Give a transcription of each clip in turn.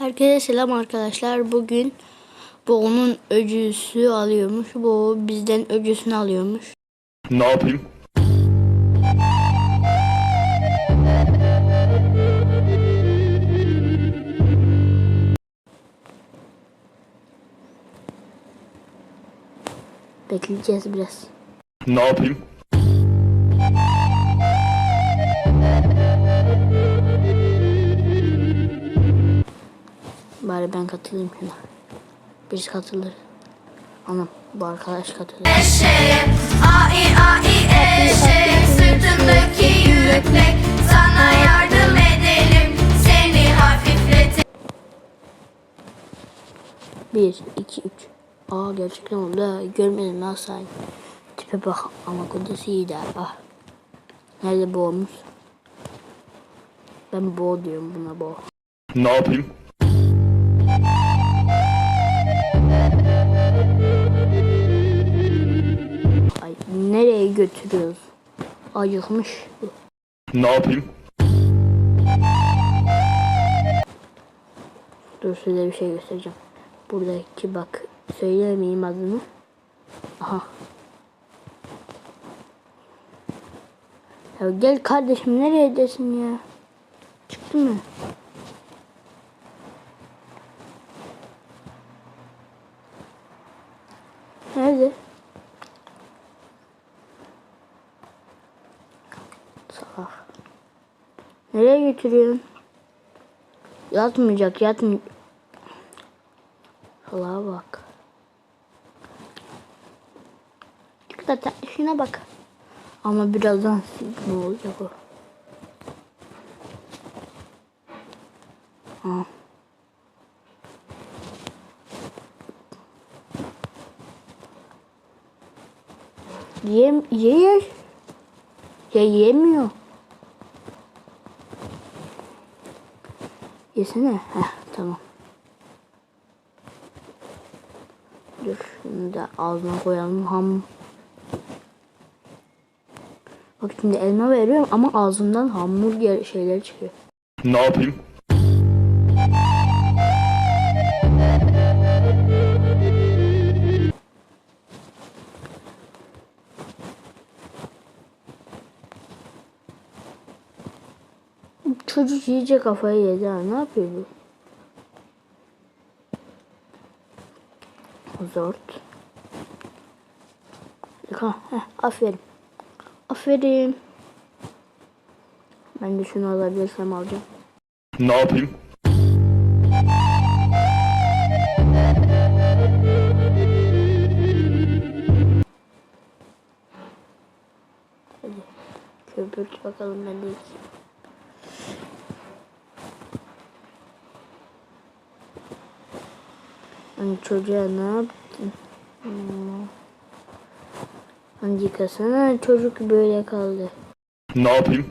Herkese selam arkadaşlar. Bugün bu onun öcüsü alıyormuş. Bu bizden öcüsünü alıyormuş. Ne yapayım? Bekleyeceğiz biraz. Ne yapayım? Bari ben katılayım şuna. Birisi katılır. Anam bu arkadaş katılır. Eşeğe, ai ai eşeğe, sırtındaki yükle sana yardım edelim, seni hafifletelim. 1, 2, 3. Aa gerçekten oldu ha. Görmedim lan say. Tipe bak ama kodası iyi de. Ah. Nerede boğumuz? Ben boğ diyorum buna boğ. Ne yapayım? Nereye götürüyoruz? Acıkmış. Ne yapayım? Dur size bir şey göstereceğim. Buradaki bak söylemeyeyim adını. Aha. Ya gel kardeşim nereye desin ya? Çıktı mı? Nerede? Salak. Nereye götürüyorsun? Yatmayacak, yatmayacak. Salağa bak. Çık da şuna bak. Ama birazdan ne olacak o? Ha. Yem, ye, ya yemiyor. Yesene. Heh, tamam. Dur şunu da ağzına koyalım. Ham. Bak şimdi elma veriyorum ama ağzından hamburger şeyler çıkıyor. Ne yapayım? Çocuk iyice kafayı yedi ha. Ne yapıyor bu? Zort. Ha, heh, aferin. Aferin. Ben de şunu alabilirsem alacağım. Ne yapayım? Hadi. Köpürt bakalım ben de. Hani çocuğa ne yaptın? Hmm. Hani yıkasana çocuk böyle kaldı. Ne yapayım?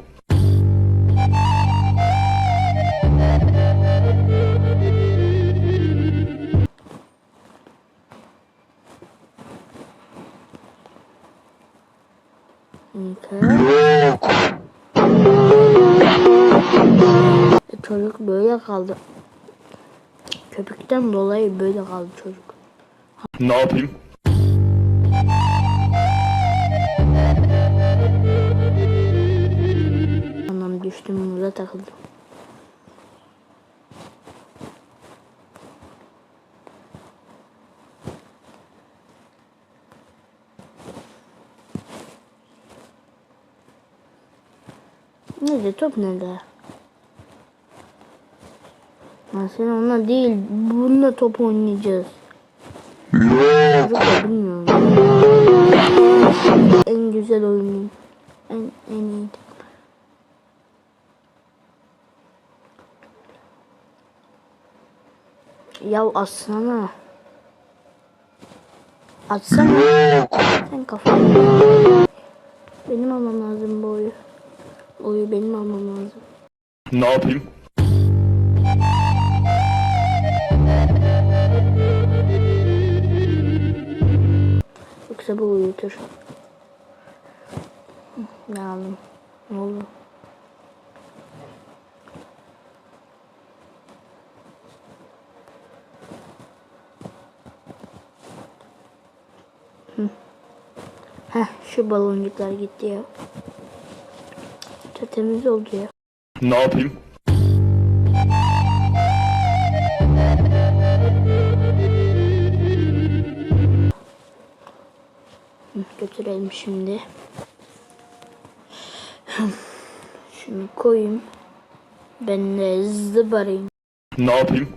Yıka. E, Çocuk böyle kaldı. Köpükten dolayı böyle kaldı çocuk. Ne yapayım? Anam düştüm burada takıldım. Nerede top nerede? Ha sen onunla değil bununla top oynayacağız. Bilmiyorum. En güzel oyunum. En, en iyi. Ya atsana. Atsana. Sen kafayı. Benim almam lazım bu oyu. Oyu benim almam lazım. Ne yapayım? Yoksa bu uyutur. Ne aldım? Ne oldu? Heh şu baloncuklar gitti ya. Tertemiz oldu ya. Ne yapayım? Götürelim şimdi. Şunu koyayım. Ben de zıbarayım. Ne yapayım?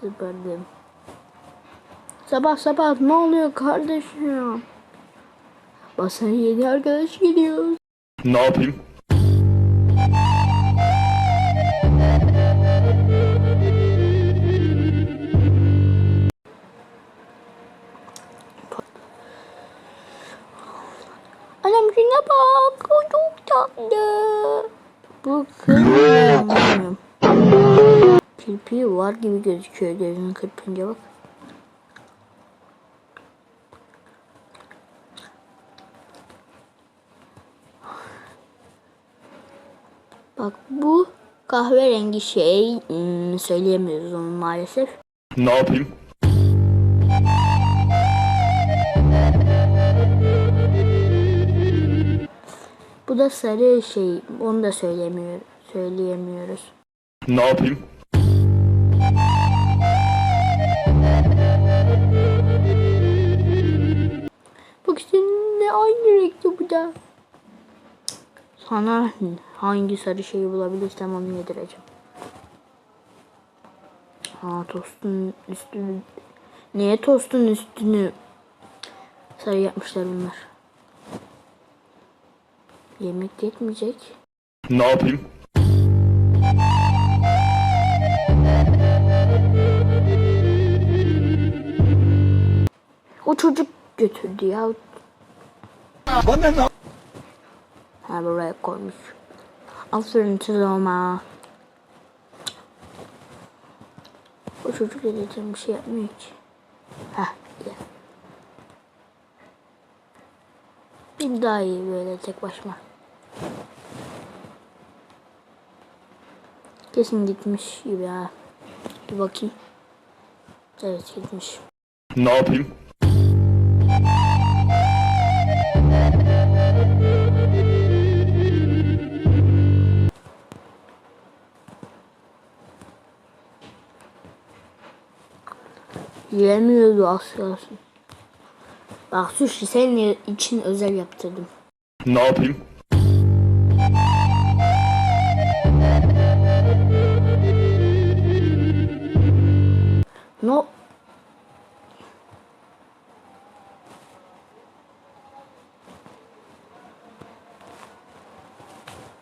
Zıbardım. Sabah sabah ne oluyor kardeşim? Basın yeni arkadaş geliyor. Ne yapayım? Kirpiği var gibi gözüküyor gözünü kırpınca bak. Bak bu kahverengi şey hmm, söyleyemiyoruz onu maalesef. Ne yapayım? Bu da sarı şey onu da söyleyemiyor, söyleyemiyoruz. Ne yapayım? Seninle aynı renkte bu da. Sana hangi sarı şeyi bulabilirsem onu yedireceğim. Ha tostun üstünü. Niye tostun üstünü sarı yapmışlar bunlar? Yemek yetmeyecek. Ne yapayım? O çocuk götürdü ya. Ha buraya koymuş. Aferin Tuzoma. O çocuk dedeciğim bir şey yapmıyor ki. Heh iyi. Bir daha iyi böyle tek başıma. Kesin gitmiş gibi ha. Bir bakayım. Evet gitmiş. Ne yapayım? Yiyemiyordu kalsın. Bak sushi senin için özel yaptırdım. Ne yapayım? No.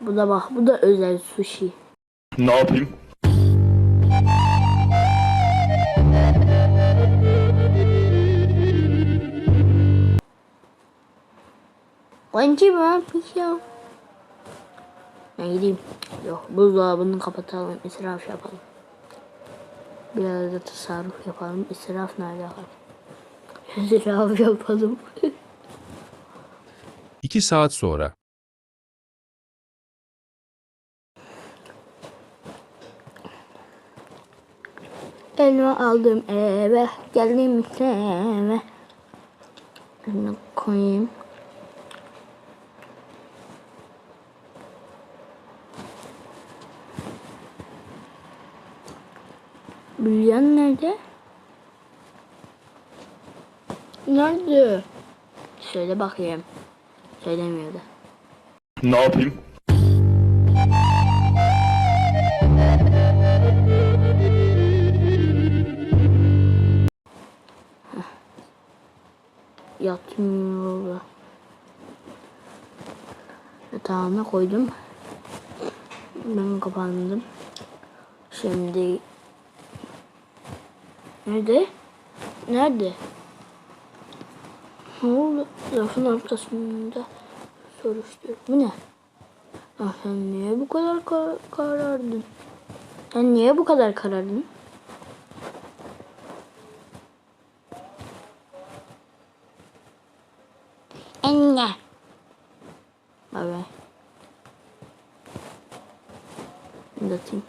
Bu da bak bu da özel sushi. Ne yapayım? Bence ben peki Ben gideyim. Yok buzdolabını kapatalım. israf yapalım. Biraz da tasarruf yapalım. İsraf nerede var? İsraf yapalım. 2 saat sonra. Elma aldım eve. Geldim eve. Şunu koyayım. Bülyan nerede? Nerede? Söyle bakayım. Söylemiyor da. Ne yapayım? Yatmıyor. Yatağına koydum. Ben kapandım. Şimdi Nerede? Nerede? Ne oldu? Lafın ortasında soruştur. Bu ne? Ah sen niye bu kadar kar karardın? Sen niye bu kadar karardın? Anne. Bay bay. Atayım.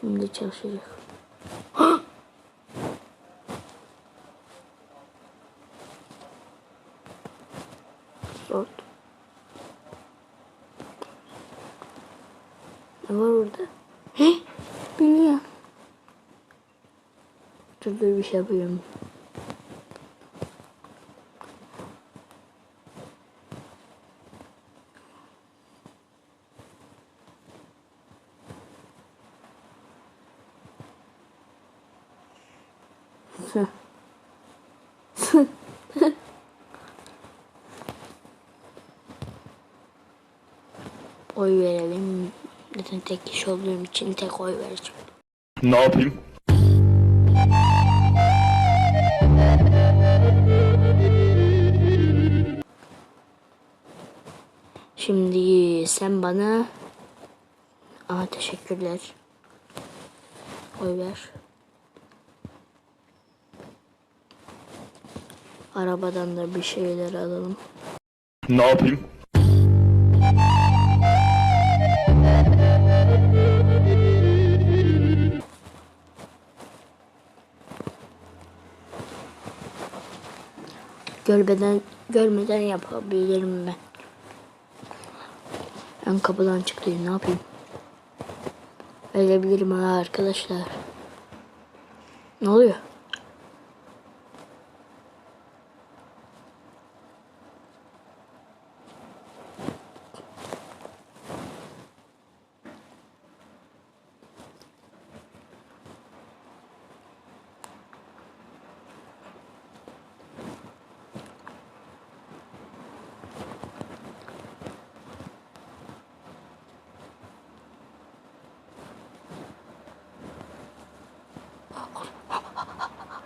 Şimdi çalışacak. Zor. Ne var orada? He? Bilmiyorum. Dur dur bir şey yapıyorum. Oy verelim. Zaten tek kişi olduğum için tek oy vereceğim. Ne yapayım? Şimdi sen bana... Aa teşekkürler. Oy ver. Arabadan da bir şeyler alalım. Ne yapayım? Görmeden, görmeden yapabilirim ben. Ben kapıdan çıktım ne yapayım? Ölebilirim ha arkadaşlar. Ne oluyor?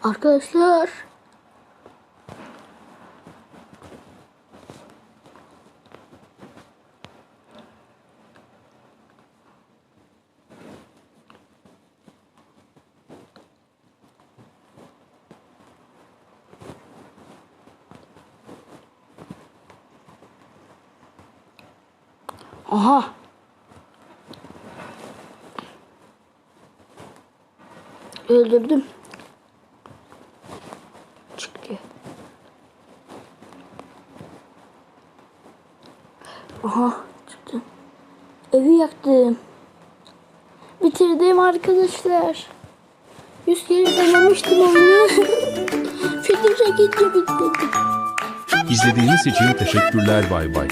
Arkadaşlar. Aha. Öldürdüm. Çıktı. Aha çıktı. Evi yaktım. Bitirdim arkadaşlar. Yüz kere denemiştim oyunu. Film çekince bitirdim. İzlediğiniz için teşekkürler bay bay.